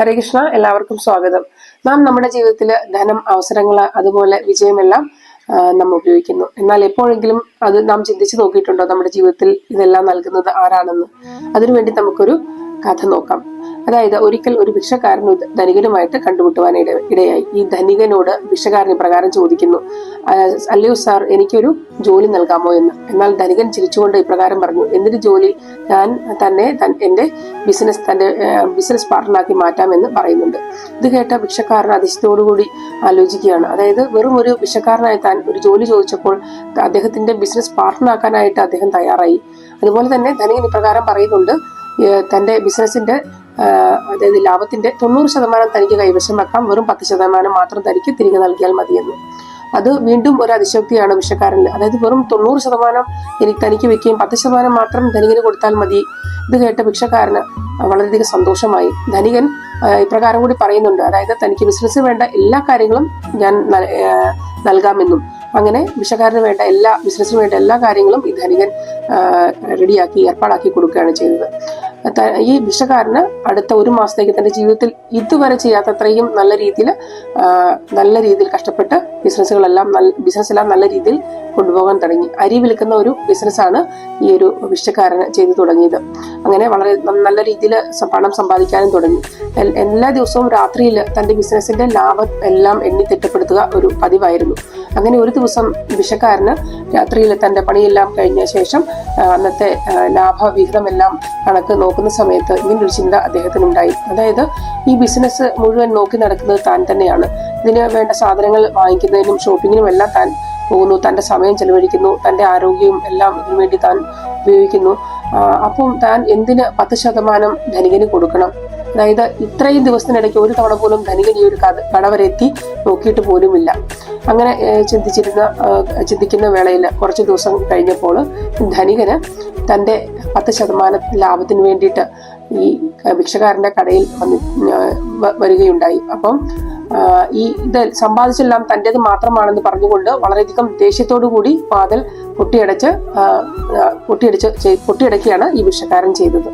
ഹരേ കൃഷ്ണ എല്ലാവർക്കും സ്വാഗതം. നാം നമ്മുടെ ജീവിതത്തിൽ ധനം അവസരങ്ങൾ അതുപോലെ വിജയമെല്ലാം നാം ഉപയോഗിക്കുന്നു. എന്നാൽ എപ്പോഴെങ്കിലും അത് നാം ചിന്തിച്ചു നോക്കിയിട്ടുണ്ടോ നമ്മുടെ ജീവിതത്തിൽ ഇതെല്ലാം നൽകുന്നത് ആരാണെന്ന്? അതിനുവേണ്ടി നമുക്കൊരു കഥ നോക്കാം. അതായത് ഒരിക്കൽ ഒരു ഭിക്ഷക്കാരനും ധനികനുമായിട്ട് കണ്ടുമുട്ടുവാൻ ഇട ഇടയായി. ഈ ധനികനോട് ഭിക്ഷക്കാരൻ പ്രകാരം ചോദിക്കുന്നു അല്ലയോ സാർ എനിക്കൊരു ജോലി നൽകാമോ എന്ന്? എന്നാൽ ധനികൻ ചിരിച്ചുകൊണ്ട് ഇപ്രകാരം പറഞ്ഞു എന്തൊരു ജോലി ഞാൻ തന്നെ എന്റെ ബിസിനസ് തന്റെ ബിസിനസ് പാർട്ണറാക്കി മാറ്റാമെന്ന് പറയുന്നുണ്ട്. ഇത് കേട്ട ഭിക്ഷക്കാരൻ അതിശയത്തോടുകൂടി ആലോചിക്കുകയാണ്. അതായത് വെറും ഒരു ഭിക്ഷക്കാരനായി താൻ ഒരു ജോലി ചോദിച്ചപ്പോൾ അദ്ദേഹത്തിന്റെ ബിസിനസ് പാർട്ണറാക്കാനായിട്ട് അദ്ദേഹം തയ്യാറായി. അതുപോലെ തന്നെ ധനികൻ ഇപ്രകാരം പറയുന്നുണ്ട് തന്റെ ബിസിനസിന്റെ അതായത് ലാഭത്തിന്റെ തൊണ്ണൂറ് ശതമാനം തനിക്ക് കൈവശം വെക്കാം വെറും പത്ത് ശതമാനം മാത്രം തനിക്ക് തിരികെ നൽകിയാൽ മതിയെന്ന്. അത് വീണ്ടും ഒരു അതിശക്തിയാണ് വിഷക്കാരനിൽ അതായത് വെറും തൊണ്ണൂറ് ശതമാനം എനിക്ക് തനിക്ക് വെക്കുകയും പത്ത് ശതമാനം മാത്രം ധനികന് കൊടുത്താൽ മതി. ഇത് കേട്ട ഭിക്ഷക്കാരന് വളരെയധികം സന്തോഷമായി. ധനികൻ ഇപ്രകാരം കൂടി പറയുന്നുണ്ട്. അതായത് തനിക്ക് ബിസിനസ് വേണ്ട എല്ലാ കാര്യങ്ങളും ഞാൻ നൽകാമെന്നും. അങ്ങനെ ഭിക്ഷക്കാരന് വേണ്ട എല്ലാ ബിസിനസ്സിന് വേണ്ട എല്ലാ കാര്യങ്ങളും ഈ ധനികൻ റെഡിയാക്കി ഏർപ്പാടാക്കി കൊടുക്കുകയാണ് ചെയ്തത്. ഈ ഭിക്ഷക്കാരന് അടുത്ത ഒരു മാസത്തേക്ക് തന്റെ ജീവിതത്തിൽ ഇതുവരെ ചെയ്യാത്തത്രയും നല്ല രീതിയിൽ നല്ല രീതിയിൽ കഷ്ടപ്പെട്ട് ബിസിനസ്സുകളെല്ലാം നല്ല ബിസിനസ് എല്ലാം നല്ല രീതിയിൽ കൊണ്ടുപോകാൻ തുടങ്ങി. അരി വിൽക്കുന്ന ഒരു ബിസിനസ്സാണ് ഈ ഒരു വിഷക്കാരന് ചെയ്തു തുടങ്ങിയത്. അങ്ങനെ വളരെ നല്ല രീതിയിൽ പണം സമ്പാദിക്കാനും തുടങ്ങി. എല്ലാ ദിവസവും രാത്രിയിൽ തന്റെ ബിസിനസിന്റെ ലാഭം എല്ലാം എണ്ണി തിട്ടപ്പെടുത്തുക ഒരു പതിവായിരുന്നു. അങ്ങനെ ഒരു ദിവസം വിഷക്കാരന് രാത്രിയിൽ തന്റെ പണിയെല്ലാം കഴിഞ്ഞ ശേഷം അന്നത്തെ ലാഭവിഹിതമെല്ലാം കണക്ക് നോക്കുന്ന സമയത്ത് ഇങ്ങനൊരു ചിന്ത അദ്ദേഹത്തിനുണ്ടായി. അതായത് ഈ ബിസിനസ് മുഴുവൻ നോക്കി നടക്കുന്നത് താൻ തന്നെയാണ്. ഇതിന് വേണ്ട സാധനങ്ങൾ വാങ്ങിക്കുന്നതിനും ഷോപ്പിങ്ങിനും എല്ലാം താൻ പോകുന്നു. തന്റെ സമയം ചെലവഴിക്കുന്നു. തന്റെ ആരോഗ്യവും എല്ലാം ഇതിനു വേണ്ടി താൻ ഉപയോഗിക്കുന്നു. അപ്പം താൻ എന്തിന് പത്ത് ശതമാനം ധനികന് കൊടുക്കണം? അതായത് ഇത്രയും ദിവസത്തിനിടയ്ക്ക് ഒരു തവണ പോലും ധനികൻ ഈ ഒരു കട വരെ എത്തി നോക്കിയിട്ട് പോലുമില്ല. അങ്ങനെ ചിന്തിച്ചിരുന്ന ചിന്തിക്കുന്ന വേളയിൽ കുറച്ച് ദിവസം കഴിഞ്ഞപ്പോൾ ധനികന് തന്റെ പത്ത് ശതമാനം ലാഭത്തിന് വേണ്ടിയിട്ട് ഈ ഭിക്ഷക്കാരന്റെ കടയിൽ വന്ന് വരികയുണ്ടായി. അപ്പം ഈ ഇത് സമ്പാദിച്ചെല്ലാം തന്റേത് മാത്രമാണെന്ന് പറഞ്ഞുകൊണ്ട് വളരെയധികം ദേഷ്യത്തോടു കൂടി വാതിൽ പൊട്ടിയടച്ച് പൊട്ടിയടിച്ച് പൊട്ടിയടക്കുകയാണ് ഈ ഭിക്ഷക്കാരൻ ചെയ്തത്.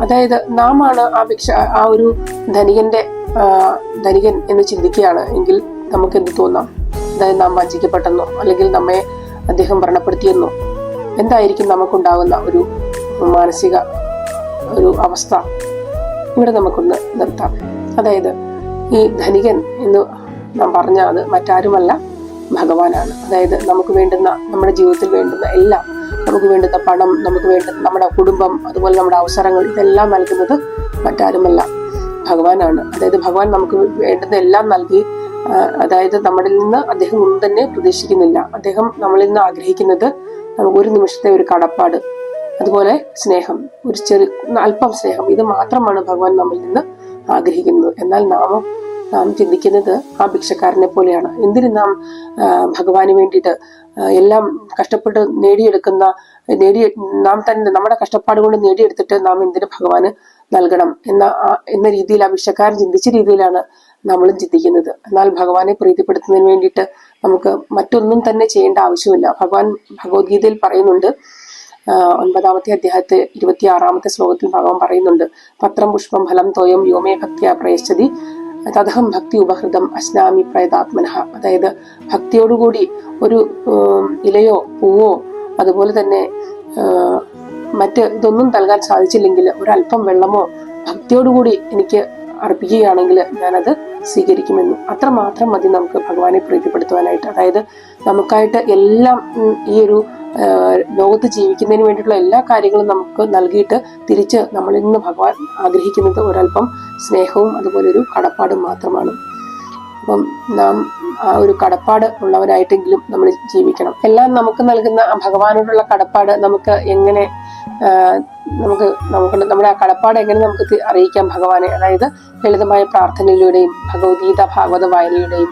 അതായത് നാമാണ് ആ ഭിക്ഷ ആ ഒരു ധനികന്റെ ധനികൻ എന്ന് ചിന്തിക്കുകയാണ്. എങ്കിൽ നമുക്ക് എന്ത് തോന്നാം? അതായത് നാം വഞ്ചിക്കപ്പെട്ടെന്നോ അല്ലെങ്കിൽ നമ്മെ അദ്ദേഹം വ്രണപ്പെടുത്തിയെന്നോ എന്തായിരിക്കും നമുക്കുണ്ടാകുന്ന ഒരു മാനസിക ഒരു അവസ്ഥ? ഇവിടെ നമുക്കൊന്ന് നിർത്താം. അതായത് ഈ ധനികൻ എന്ന് നാം പറഞ്ഞ അത് മറ്റാരുമല്ല ഭഗവാനാണ്. അതായത് നമുക്ക് വേണ്ടുന്ന നമ്മുടെ ജീവിതത്തിൽ വേണ്ടുന്ന എല്ലാം നമുക്ക് വേണ്ടുന്ന പണം നമുക്ക് വേണ്ട നമ്മുടെ കുടുംബം അതുപോലെ നമ്മുടെ അവസരങ്ങൾ ഇതെല്ലാം നൽകുന്നത് മറ്റാരുമല്ല ഭഗവാനാണ്. അതായത് ഭഗവാൻ നമുക്ക് വേണ്ടുന്ന എല്ലാം നൽകി അതായത് നമ്മളിൽ നിന്ന് അദ്ദേഹം ഒന്നും തന്നെ പ്രതീക്ഷിക്കുന്നില്ല. അദ്ദേഹം നമ്മളിൽ നിന്ന് ആഗ്രഹിക്കുന്നത് നമുക്ക് ഒരു നിമിഷത്തെ ഒരു കടപ്പാട് അതുപോലെ സ്നേഹം ഒരു ചെറിയ അല്പം സ്നേഹം. ഇത് മാത്രമാണ് ഭഗവാൻ നമ്മിൽ നിന്ന് ആഗ്രഹിക്കുന്നത്. എന്നാൽ നാമം നാം ചിന്തിക്കുന്നത് ആ ഭിക്ഷക്കാരനെ പോലെയാണ്. എന്തിനും നാം ഭഗവാന് വേണ്ടിയിട്ട് എല്ലാം കഷ്ടപ്പെട്ട് നേടിയെടുക്കുന്ന നേടിയ നാം തന്നെ നമ്മുടെ കഷ്ടപ്പാട് കൊണ്ട് നേടിയെടുത്തിട്ട് നാം എന്തിനു ഭഗവാന് നൽകണം എന്ന എന്ന രീതിയിൽ ആ ഭിക്ഷക്കാരൻ ചിന്തിച്ച രീതിയിലാണ് നമ്മളും ചിന്തിക്കുന്നത്. എന്നാൽ ഭഗവാനെ പ്രീതിപ്പെടുത്തുന്നതിന് വേണ്ടിയിട്ട് നമുക്ക് മറ്റൊന്നും തന്നെ ചെയ്യേണ്ട ആവശ്യമില്ല. ഭഗവാൻ ഭഗവത്ഗീതയിൽ പറയുന്നുണ്ട് ഒൻപതാമത്തെ അധ്യായത്തെ ഇരുപത്തി ആറാമത്തെ ശ്ലോകത്തിൽ ഭഗവാൻ പറയുന്നുണ്ട് പത്രം പുഷ്പം ഫലം തോയം യോമേ ഭക്തിയ പ്രയശ്ചതി തദഹം ഭക്തി ഉപഹൃതം അസ്നാമി പ്രേതാത്മനഹ അതായത് ഭക്തിയോടുകൂടി ഒരു ഇലയോ പൂവോ അതുപോലെ തന്നെ മറ്റ് ഇതൊന്നും നൽകാൻ സാധിച്ചില്ലെങ്കിൽ ഒരല്പം വെള്ളമോ ഭക്തിയോടുകൂടി എനിക്ക് അർപ്പിക്കുകയാണെങ്കിൽ ഞാനത് സ്വീകരിക്കുമെന്നും. അത്രമാത്രം മതി നമുക്ക് ഭഗവാനെ പ്രീതിപ്പെടുത്തുവാനായിട്ട്. അതായത് നമുക്കായിട്ട് എല്ലാം ഈ ഒരു ലോകത്ത് ജീവിക്കുന്നതിന് വേണ്ടിയിട്ടുള്ള എല്ലാ കാര്യങ്ങളും നമുക്ക് നൽകിയിട്ട് തിരിച്ച് നമ്മളിൽ നിന്ന് ഭഗവാൻ ആഗ്രഹിക്കുന്നത് ഒരല്പം സ്നേഹവും അതുപോലെ ഒരു കടപ്പാടും മാത്രമാണ്. അപ്പം നാം ആ ഒരു കടപ്പാട് ഉള്ളവരായിട്ടെങ്കിലും നമ്മൾ ജീവിക്കണം. എല്ലാം നമുക്ക് നൽകുന്ന ഭഗവാനോടുള്ള കടപ്പാട് നമുക്ക് എങ്ങനെ നമുക്ക് നമുക്ക് നമ്മുടെ ആ കടപ്പാട് എങ്ങനെ നമുക്ക് അറിയിക്കാം ഭഗവാനെ? അതായത് ലളിതമായ പ്രാർത്ഥനയിലൂടെയും ഭഗവത്ഗീത ഭാഗവത വായനയുടെയും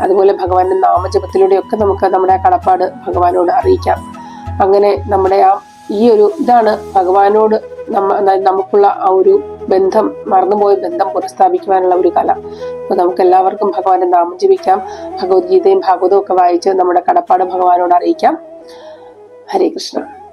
അതുപോലെ ഭഗവാന്റെ നാമജപത്തിലൂടെയൊക്കെ നമുക്ക് നമ്മുടെ ആ കടപ്പാട് ഭഗവാനോട് അറിയിക്കാം. അങ്ങനെ നമ്മുടെ ആ ഈ ഒരു ഇതാണ് ഭഗവാനോട് നമ്മ നമുക്കുള്ള ആ ഒരു ബന്ധം മറന്നുപോയ ബന്ധം പുനഃസ്ഥാപിക്കുവാനുള്ള ഒരു കല. അപ്പൊ നമുക്ക് എല്ലാവർക്കും ഭഗവാനെ നാമം ജപിക്കാം. ഭഗവത്ഗീതയും ഭാഗവതവും ഒക്കെ വായിച്ച് നമ്മുടെ കടപ്പാട് ഭഗവാനോട് അറിയിക്കാം. ഹരേ കൃഷ്ണ.